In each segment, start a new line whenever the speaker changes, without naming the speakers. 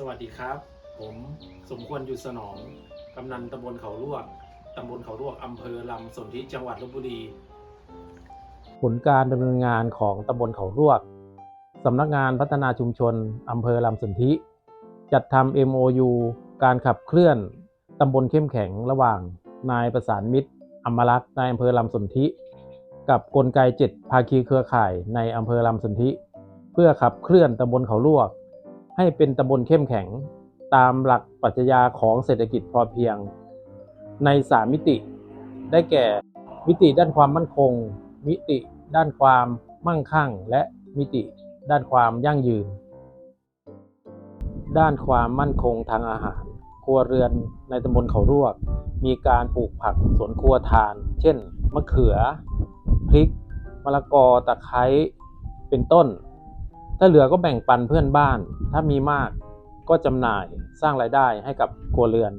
สวัสดีครับ ผมสมควรอยู่สนองกำนันตำบลเขาลวกตำบลเขาลวกอำเภอลำสนธิจังหวัดลบบุรี
ผลการดำเนินงานของตำบลเขารวกสำนักงานพัฒนาชุมชนอำเภอลำสนธิจัดทำ MOU การขับเคลื่อนตำบลเข้มแข็งระหว่างนายประสานมิตรอมรักษ์นายอำเภอลำสนธิกับกลไก7ภาคีเครือข่ายในอำเภอลำสนธิเพื่อขับเคลื่อนตำบลเขาลวก ให้เป็นตำบลเข้มแข็ง ตามหลักปรัชญาของเศรษฐกิจพอเพียง ในสามมิติ ได้แก่ มิติด้านความมั่นคง มิติด้านความมั่งคั่ง และมิติด้านความยั่งยืน ด้านความมั่นคงทางอาหาร ครัวเรือนในตำบลเขารวก มีการปลูกผักสวนครัวทาน เช่น มะเขือ พริก มะละกอ ตะไคร้ เป็นต้น ถ้าเหลือก็แบ่งปันเพื่อนบ้าน ถ้ามีมากก็จำหน่ายสร้างรายได้ให้กับครัวเรือน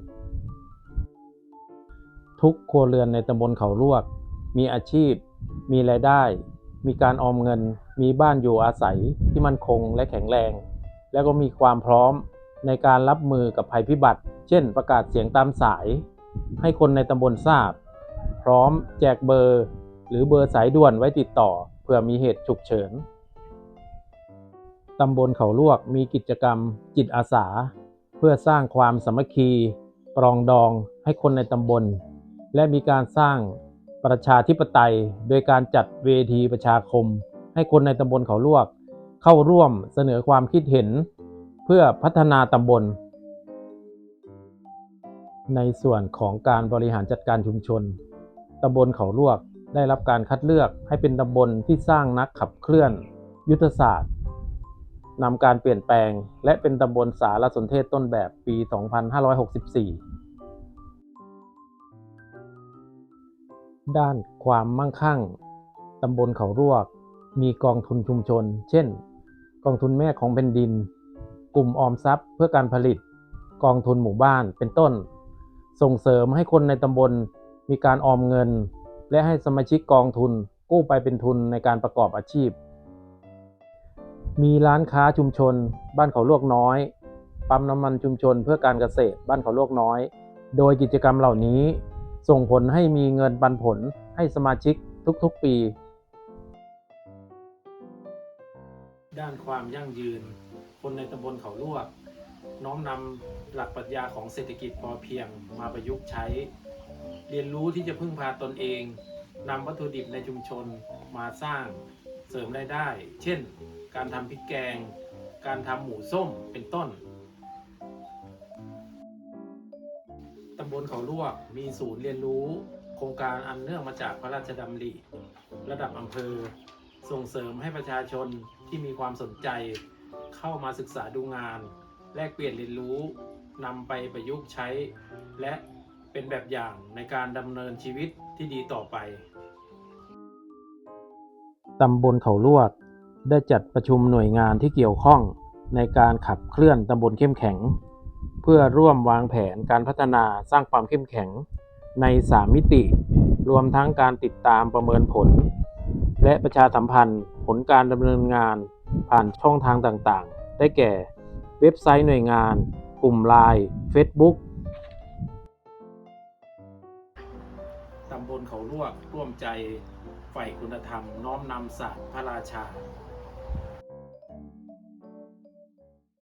ทุกครัวเรือนในตำบลเขาลวก มีอาชีพ มีรายได้ มีการออมเงิน มีบ้านอยู่อาศัยที่มั่นคงและแข็งแรง แล้วก็มีความพร้อมในการรับมือกับภัยพิบัติ เช่น ประกาศเสียงตามสาย ให้คนในตำบลทราบ พร้อมแจกเบอร์ หรือเบอร์สายด่วนไว้ติดต่อเพื่อมีเหตุฉุกเฉิน ตำบลเขาลวกมีกิจกรรมจิตอาสา เพื่อสร้างความสามัคคีปรองดองให้คนในตำบล และมีการสร้างประชาธิปไตย โดยการจัดเวทีประชาคม ให้คนในตำบลเขาลวก เข้าร่วมเสนอความคิดเห็น เพื่อพัฒนาตำบล ในส่วนของการบริหารจัดการชุมชนตำบลเขาลวกได้รับการคัดเลือกให้เป็นตำบลที่สร้างนักขับเคลื่อน ยุทธศาสตร์ นำการเปลี่ยนแปลง และเป็นตำบลสารสนเทศต้นแบบปี 2564 ด้านความมั่งคั่ง ตำบลเขารวก มีกองทุนชุมชน เช่น กองทุนแม่ของแผ่นดิน กลุ่มออมทรัพย์เพื่อการผลิต กองทุนหมู่บ้าน เป็นต้น ส่งเสริมให้คนในตำบลมีการออมเงิน และให้สมาชิกกองทุนกู้ไปเป็นทุนในการประกอบอาชีพ มีร้านค้าชุมชน บ้านเขาลวกน้อย ปั๊มน้ำมันชุมชนเพื่อการเกษตร บ้านเขาลวกน้อย โดยกิจกรรมเหล่านี้ ส่งผลให้มีเงินปันผลให้สมาชิกทุกๆปี
ด้านความยั่งยืน คนในตำบลเขาลวก น้อมนำหลักปรัชญาของเศรษฐกิจพอเพียงมาประยุกต์ใช้ เรียนรู้ที่จะพึ่งพาตนเองนำวัตถุดิบในชุมชนมาสร้างเสริมรายได้ เช่น การทำพริกแกง การทำหมูส้มเป็นต้นตำบลเขาลวกมีศูนย์เรียนรู้ โครงการอันเนื่องมาจากพระราชดำริ ระดับอำเภอ ส่งเสริมให้ประชาชนที่มีความสนใจ เข้ามาศึกษาดูงาน แลกเปลี่ยนเรียนรู้นำไปประยุกต์ใช้ และเป็นแบบอย่างในการดำเนินชีวิตที่ดีต่อไป
ตำบลเขาลวก ได้จัดประชุมหน่วยงานที่เกี่ยวข้องในการขับเคลื่อนตำบลเข้มแข็ง เพื่อร่วมวางแผนการพัฒนาสร้างความเข้มแข็งใน 3 มิติ รวมทั้งการติดตามประเมินผล และประชาสัมพันธ์ผลการดำเนินงานผ่านช่องทางต่างๆ ได้แก่ เว็บไซต์หน่วยงาน กลุ่มไลน์ Facebook
ตำบลเขาลวกร่วมใจใฝ่คุณธรรม น้อมนำศาสตร์พระราชา